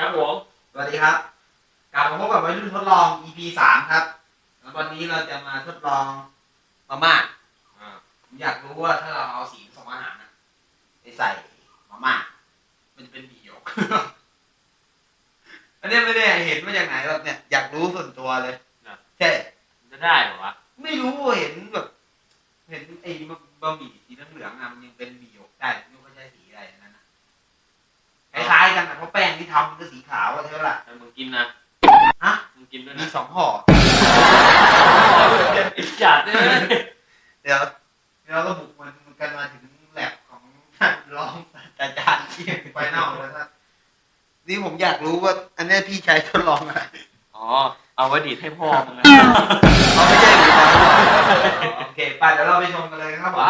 ครับผม สวัสดีครับ กลับมาพบกับวัยรุ่นทดลอง EP สามครับ แล้ววันนี้เราจะมาทดลองมาม่าอ่า ผมอยากรู้ว่าถ้าเราเอาสีผสมอาหารนะไปใส่มาม่ามันจะเป็นหมี่หยก อันเนี้ยไม่ได้เห็นมาจากไหนหรอกเนี่ย อยากรู้ส่วนตัวเลยใช่ มันจะได้เหรอวะ ไม่รู้เห็นแบบ เห็นไอ้บะบะหมี่สีเหลืองๆอะมันยังเป็นหมี่หยกได้ไม่รู้ว่าใช่สีอะไรนั่นนะคล้ายๆ กันนะเพราะแป้งที่ทำมันก็สีขาวอะใช่ไหมล่ะแต่มึงกินนะฮะมึงกินด้วยมีนะสองห่ออิจฉาเนี่ยเดี๋ยวเราก็บุกมันกันมาถึงแลบของท่านรองศาสตราจารย์ที่ไฟนอลแล้วครับนี่ผมอยากรู้ว่า อันเนี้ยพี่ใช้ทดลองอะไรอ๋อ เอาไว้ดีดให้พ่อมึงนะเขาไม่ใช่หรือเปล่าโอเคไปเดี๋ยวเราไปชมกันเลยครับผม ไป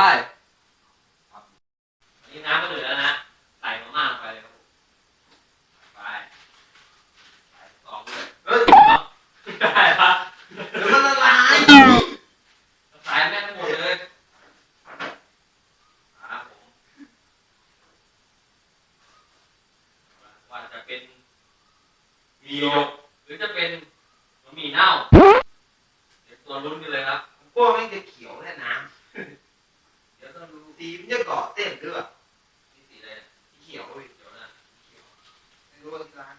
อันนี้น้ำก็เดือดแล้วนะ ใส่มาม่าลงไปเลยครับผมไปใส่สองเลย เฮ้ย ได้ปะ เดี๋ยวมันละลาย ใส่แม่งทั้งหมดเลยครับผมว่าจะ เป็นหมีหยกหรือจะเป็นบะหมี่เน่าเดี๋ยวตัวลุ้นกันเลยครับพวกนี้จะเขียวแน่น้ำเดี๋ยวต้องดูสีมันจะเกาะเต้นหรือเปล่านี่สีอะไรเนี่ยสีเขียวเว้ยเดี๋ยวนะเขียวไม่รู้ว่าที่ร้าน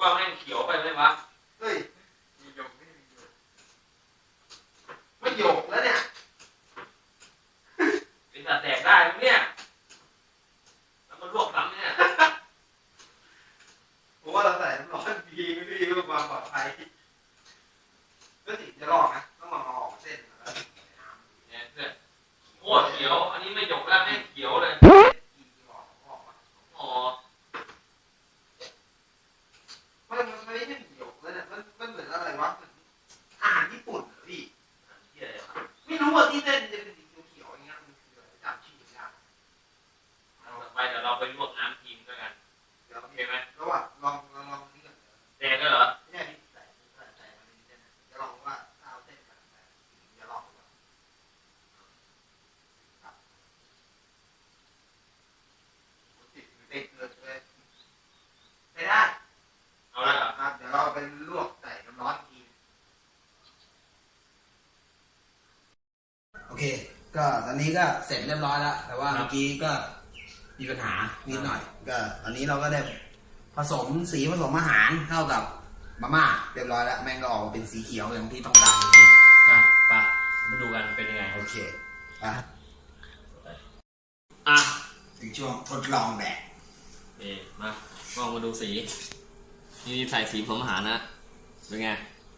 ว่าแม่งเขียวไปไหมวะ เฮ้ยมีหยกไม่มีหยกไม่หยกแล้วเนี่ย เป็นสัตว์แดกได้ไหมเนี่ยแล้วมันลวกซ้ำเนี่ย ผมว่าเราใส่น้ำร้อนดีไม่ดีเพื่อความปลอดภัยก็สิจะลอกนะต้องลองเอาออกเส้นแล้ว เนี่ยเพื่อนโคตรเขียว อันนี้ไม่หยกแล้วแม่งเขียวเลย กี่ออกออกมา อ๋อ มันมันไม่ใช่หยกแล้วเนี่ยมันมันเหมือนอะไรวะเหมือนอาหารญี่ปุ่นเหรอพี่ เหี้ยอะไรวะ ไม่รู้ว่าที่เส้นจะเป็นสีเขียวๆอย่างเงี้ยมันคืออะไรจำชื่อไม่ได้ เอาต่อ ไปลวกน้ำกินด้วยกันเดี๋ยวโอเคไหมแล้วอะลองลองลองนี่ก่อนแดกก็เหรอไม่ใช่ใส่ใส่ใส่มันมีเส้นจะลองว่าถ้าเอาเส้นแบบไหนจะลองดูว่าครับติดติดเลยเลยไม่ได้เอาล้วเหรอครับเดี๋ยวเราไปลวกใส่น้ำร้อนอีกทีโอเค ก็ตอนนี้ก็เสร็จเรียบร้อยแล้วแต่ว่าเมื่อกี้ก็ มีปัญหานิดหน่อย ก็ตอนนี้เราก็ได้ผสมสีผสมอาหารเข้ากับมาม่าเรียบร้อยแล้วแม่งก็ออกมาเป็นสีเขียวอย่างที่ต้องการจริงอะไปมาดูกันเป็นยังไงๆโอเคอะอะถึงช่วงทดลองแดกเอ๊มาลองมาดูสี นี่ใส่สีผสมอาหารนะ เป็นไง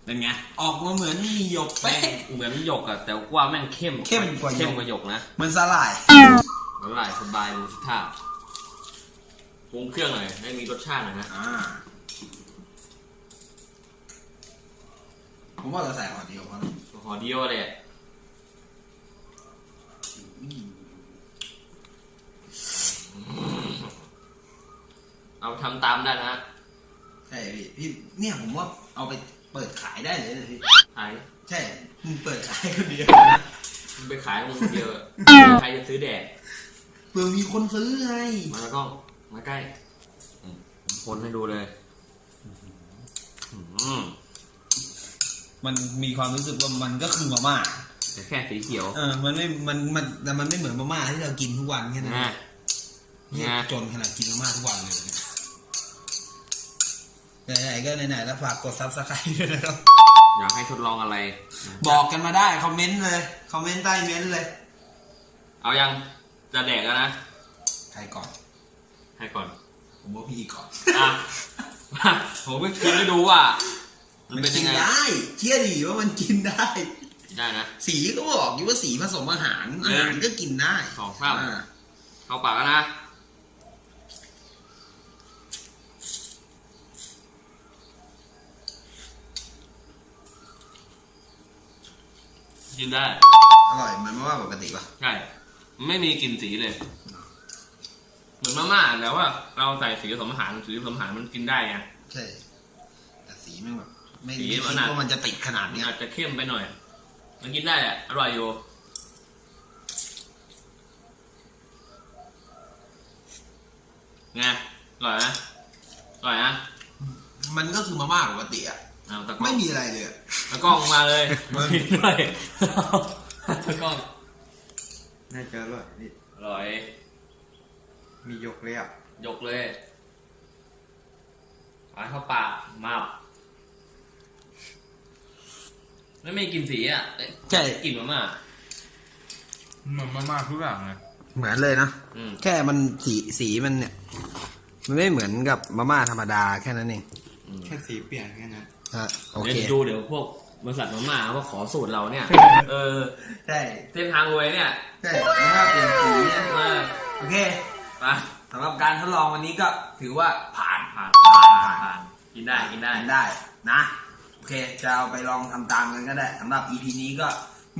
เป็นไง ออกมาเหมือนมีหยกแม่เป๊ะงเหมือนหยกอะแต่ว่าแม่งเข้มเข้มกว่าหยก เข้มกว่าหยกนะ เหมือนสลาย อร่อยสบายรู้ทุกท่าปรุงเครื่องหน่อยให้มีรสชาติหน่อยนะ อ่า ผมว่าเราใส่ห่อเดียวพอนะห่อเดียวเลยเอาทำตามได้นะใช่พี่พี่เนี่ยผมว่าเอาไปเปิดขายได้เลยนะพี่ ขายใช่มึงเปิดขายคนเดียวนะ มึงไปขายมึงคนเดียวอะใครจะซื้อแดด เผื่อมีคนซื้อไง มาแล้วกล้อง มาใกล้อืมคนให้ดูเลยอืมมันมีความรู้สึกว่ามันก็คือมาม่าแต่แค่สีเขียวเออมันไม่มันมันแต่มันไม่เหมือนมาม่าที่เรากินทุกวันแค่นั้นนะเนี่ยนะจนขนาดกินมาม่าทุกวันเลยเนี่ยไหนๆก็ไหนๆแล้วฝากกดซับสไครต์ด้วยนะครับ อยากให้ทดลองอะไร บอกกันมาได้คอมเมนต์เลย คอมเมนต์ใต้เม้นต์เลย เอายัง จะแดกแล้วนะ ใครก่อน ให้ก่อน ผมว่าพี่ก่อนอะผมไปกินให้ดูว่า มันเป็นกิยังไง ได้เชื่อดิว่ามันกินได้ ได้นะ สีก็บอกอยู่ว่าสีผสมอาหารอาหารก็กินได้สองครับอ่าเข้าปากแล้วนะ กินได้ อร่อยเหมือนมาม่าปกติป่ะ ใช่มัน ไม่มีกลิ่นสีเลย เหมือนมาม่าแต่ว่าเราใส่สีผสมอาหารสีผสมอาหารมันกินได้ไง ใช่แต่สีมันแบบไม่สีไม่มันคิดอาจว่ามันจะติดขนาดมันเนี้ยอาจจะเข้มไปหน่อย มันกินได้แหละอร่อยอยู่ไงอร่อยนะอร่อยนะมันก็คือมาม่าปกติอะเอาตะกล้อไม่งมีอะไรเลยอะตะกล้องมาเลยมันด้วยตะกล้อง น่าจะอร่อยนี่อร่อย มียกเลยอะยกเลยหวานเข้าปากมาบไม่มีกลิ่นสีอะเอ๊ะใช่ กลิ่นมาม่าเหมือนมาม่าทุกอย่างเลยเหมือนเลยนะ อืมแค่มันสีสีมันเนี่ย มันไม่เหมือนกับมาม่าธรรมดาแค่นั้นเองแค่สีเปลี่ยนแค่นั้นฮะโอเดี๋เคยวดูเดี๋ยวพวก บริษัทมาม่าว่าขอสูตรเราเนี่ย เออใช่เส้นทางรวยเนี่ยใช่มาม่าเปลี่ยนสีเนี่ยมาโอเคไปสำหรับการทดลองวันนี้ก็ถือว่าผ่านผ่านผ่านผ่านผ่านกินได้กินได้ทำได้นะโอเคจะเอาไปลองทำตามกันก็ได้สำหรับ EP นี้ก็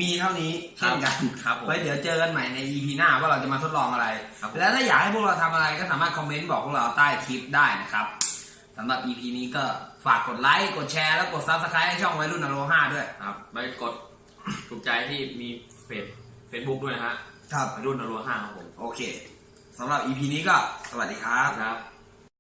มีเท่านี้เช่นกันครับผมไว้เดี๋ยวเจอกันใหม่ใน EP หน้าว่าเราจะมาทดลองอะไรครับผมแล้วถ้าอยากให้พวกเราทำอะไรก็สามารถคอมเมนต์บอกพวกเราใต้คลิปได้นะครับ สำหรับ EP นี้ก็ฝากกดไลค์ กดแชร์แล้วกด Subscribe ให้ช่องวัยรุ่นอโลห้าด้วย ครับไปกดถูกใจที่มีเฟซเฟซบุ๊กด้วยนะฮะครับ วัยรุ่นอรัวห้าครับผมโอเคสำหรับ EP นี้ก็สวัสดีครับ ครับ